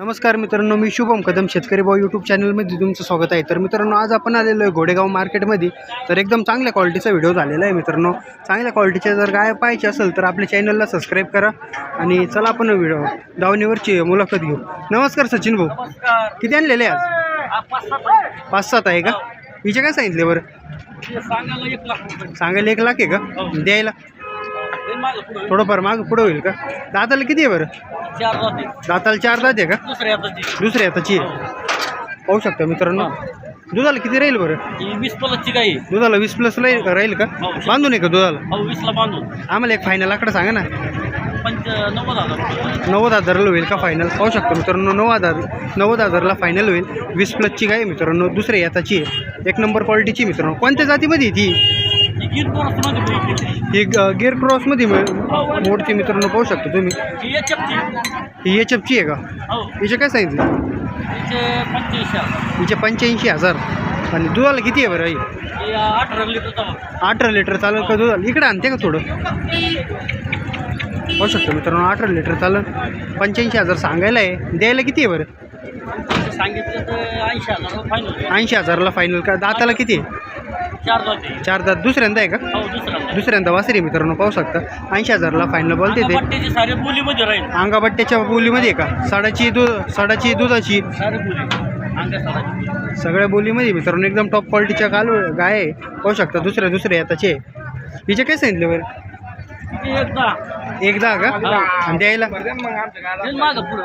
नमस्कार मित्रांनो मी शुभम कदम शेतकरी भाऊ यूट्यूब चॅनलमध्ये तुमचं स्वागत आहे. तर मित्रांनो आज आपण आलेलो आहे घोडेगाव मार्केटमध्ये. तर एकदम चांगल्या क्वालिटीचा व्हिडिओ झालेला आहे मित्रांनो. चांगल्या क्वालिटीच्या जर गाय पाहिजे असेल तर आपल्या चॅनलला सबस्क्राईब करा आणि चला आपण व्हिडिओ दावणीवरची मुलाखत घेऊ. नमस्कार सचिन भाऊ. किती आणलेले आज? पाच सात आहे. का? हिचे काय सांगितले बरं? सांगायला एक लाख आहे का? द्यायला हे. पुढं थोडंफार मागं पुढं होईल का? दाताला किती आहे बरं? दाताला चार दात आहे का? दुसऱ्या हाताची. आहे. पाहू शकता मित्रांनो. दुधाला किती राहील बरं? ही वीस पलसची गाई दुधाला वीस प्लस राहील राहील का? बांधून आहे का दुधाला? हो वीसला बांधून. आम्हाला एक फायनल आकडा सांगा ना. पंच नव्वद हजार. नव्वद हजारला होईल का फायनल पाहू शकतो मित्रांनो नऊ हजार नव्वद हजारला फायनल होईल. वीस प्लसची आहे मित्रांनो दुसऱ्या याताची आहे. एक नंबर क्वालिटीची मित्रांनो. कोणत्या जातीमध्ये ती? ही गिर ही ग- गिअर क्रॉसमध्ये मिळ- मोडती मित्रांनो पाहू शकतो तुम्ही. ही एच एफ ही एच एफची आहे का? हो. हिचे काय सांगितलं हिचे पंच्याऐंशी हजार. हिचे पंच्याऐंशी हजार. आणि दुधाला किती आहे बरं ही ही अठरा लिटरचा बघ अठरा लिटर चालेल का दुधाला? इकडे आणते का थोडं? पाहू शकतो मित्रांनो अठरा लिटर चालेल पंच्याऐंशी हजार सांगायला आहे. द्यायला किती आहे बरं? सांगितलं तर ऐंशी हजार फायनल ऐंशी हजारला फायनल का दाताला किती आहे? चार दात दुसऱ्यांदा आहे का? हो दुसरा दुसऱ्यांदा वासरी मित्रांनो पाहू शकता. ऐंशी हजारला फायनल बोलते ते पट्ट्याची सारे बोलीमध्ये राहील. अंगाबट्ट्याच्या बोलीमध्ये आहे का? साडाची दूध साडाची दुधाची. सारे बोली अंगा साडाची सगळ्या बोलीमध्ये मित्रांनो एकदम टॉप क्वालिटीच्या काल गाय आहे. पाहू शकता दुसऱ्या दुसऱ्या याताचे हिचे काय सांगितले बरं? एकदा. एकदा का? आणि द्यायला? मागं पुढं.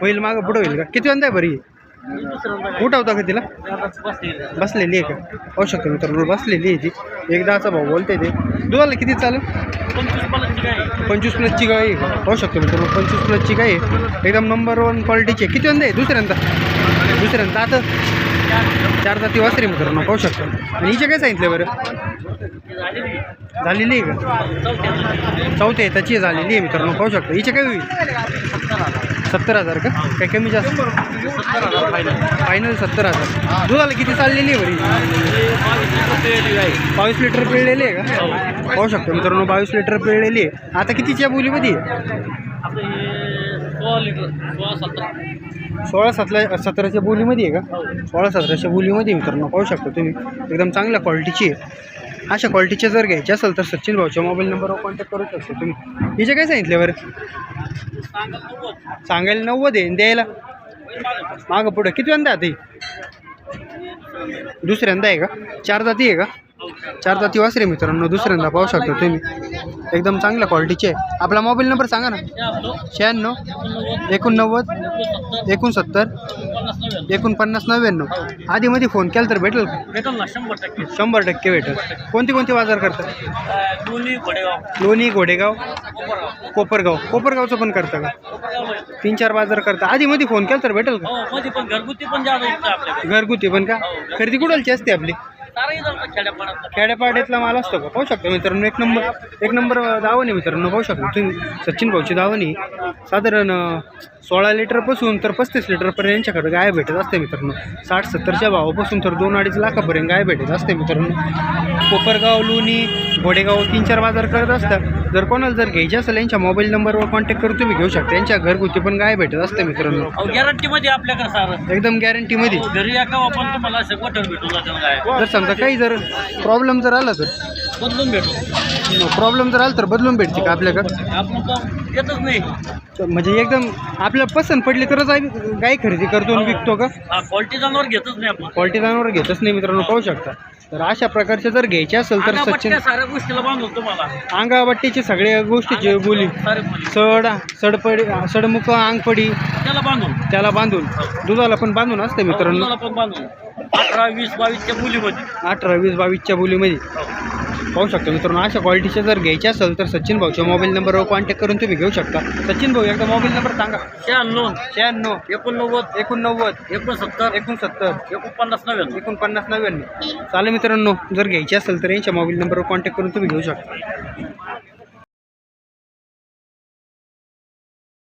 होईल मागं पुढं होईल का? किती वंदा आहे बरी उठवता का तिला? बसलेली आहे का? पाहू शकतो मित्रांनो बसलेली आहे ती एकदाचा भाऊ बोलते ते. दुधाला किती चालेल पंचवीस प्लसची गाय होऊ पाहू शकतो मित्रांनो पंचवीस प्लसची गाय आहे. एकदम नंबर वन क्वालिटीची किती वंदा आहे दुसऱ्यांदा. दुसऱ्यांदा. आता चार जाती वासरी मित्रांनो पाहू शकतो. आणि हिचे काय सांगितलं बरं? झालेली आहे का? चौथी चौथे त्याची झालेली आहे मित्रांनो पाहू शकतो. हिचे काय होईल? सत्तर हजार का? काय कमी जास्त? सत्तर हजार. फायनल फायनल सत्तर हजार दुधाला किती चाललेली आहे बरी? बावीस लिटर पिळलेली आहे का? पाहू शकतो मित्रांनो बावीस लिटर पिळलेली आहे. आता कितीच्या बोलीमध्ये आहे सोळा सतरा सोळा सतरा सतराच्या बोलीमध्ये आहे का? सोळा सतराच्या बोलीमध्ये मित्रांनो पाहू शकतो तुम्ही. एकदम चांगल्या क्वालिटीची आहे. अशा क्वालिटीचे जर घ्यायचे असेल तर सचिन भाऊच्या मोबाईल नंबरवर कॉन्टॅक्ट करू शकतो तुम्ही. हिचे काय सांगितले बरं? सांगायला नव्वद आहे द्यायला? मागं पुढं. किती वंदा आता ही दुसऱ्यांदा आहे का? चार जाती आहे का? चार जाती वासरे मित्रांनो दुसऱ्यांदा पाहू शकता तुम्ही. एकदम चांगल्या क्वालिटीचे आहे. आपला मोबाईल नंबर सांगा ना. हे शहाण्णव एकोणनव्वद एकोणसत्तर एकोणपन्नास नव्याण्णव. आधीमध्ये फोन केला तर भेटेल भेटेल ना शंभर टक्के. शंभर टक्के भेटेल. कोणते कोणते बाजार करतात लोणी घोडेगाव. कोपरगाव. कोपरगाव. कोपरगावचं पण करता का. तीन चार बाजार करता. आधीमध्ये फोन केला तर भेटेल का? हो घरगुती पण घरगुती का? खरेदी कुठलची असते आपली? खेड्यापाड्यातला माल असतो का? पाहू शकतो मित्रांनो एक नंबर एक नंबर दावण आहे मित्रांनो पाहू शकतो. तुम्ही सचिन भाऊची दावण आहे साधारण सोळा लिटरपासून तर पस्तीस लिटरपर्यंत यांच्याकडे गाय भेटत असते मित्रांनो. साठ सत्तरच्या भावापासून तर दोन अडीच लाखापर्यंत गाय भेटत असते मित्रांनो. कोपरगाव लोणी घोडेगाव तीन चार बाजार करत असतात. जर कोणाला जर घ्यायचे असेल यांच्या मोबाईल नंबरवर कॉन्टॅक्ट करून तुम्ही घेऊ शकता. यांच्या घरगुती पण गाय भेटत असते मित्रांनो. अहो गॅरंटी मध्ये आपल्याकडे सारं. एकदम गॅरंटीमध्ये जर समजा काही जर प्रॉब्लेम जर आला तर? बदलून भेटू. प्रॉब्लेम जर आला तर बदलून भेटते का आपल्याकडं? आपण येतच नाही. तर म्हणजे एकदम आपल्याला पसंत पडली तरच आम्ही गाय खरेदी करतो आणि विकतो का? हा क्वालिटी जनावर घेतच नाही आपण. क्वालिटी जनावर घेतच नाही मित्रांनो पाहू शकता. तर अशा प्रकारचे जर घ्यायचे असेल तर सचिन अंगापट्ट्या साऱ्या गोष्टीला बांधून तुम्हाला. सगळ्या गोष्टीची बोली. सारे बोली. सड सडपडी सडमुख अंगपडी त्याला बांधून. त्याला बांधून. दुधाला पण बांधून असते मित्रांनो. पण बांधून. अठरा वीस बावीसच्या मुलीमध्ये. अठरा वीस बावीसच्या बोलीमध्ये पाहू शकता मित्रांनो अशा क्वालिटीचे जर घ्यायचे असेल तर सचिन भाऊच्या मोबाईल नंबरवर कॉन्टॅक्ट करून तुम्ही घेऊ शकता. सचिन भाऊ एकदा मोबाईल नंबर सांगा. शहाण्णव शहाण्णव एकोणनव्वद एकोणनव्वद एकोणसत्तर एकोणसत्तर एकोणपन्नास नव्याण्णव. एकोणपन्नास नव्याण्णव. चालेल मित्रांनो जर घ्यायचे असेल तर यांच्या मोबाईल नंबरवर कॉन्टॅक्ट करून तुम्ही घेऊ शकता.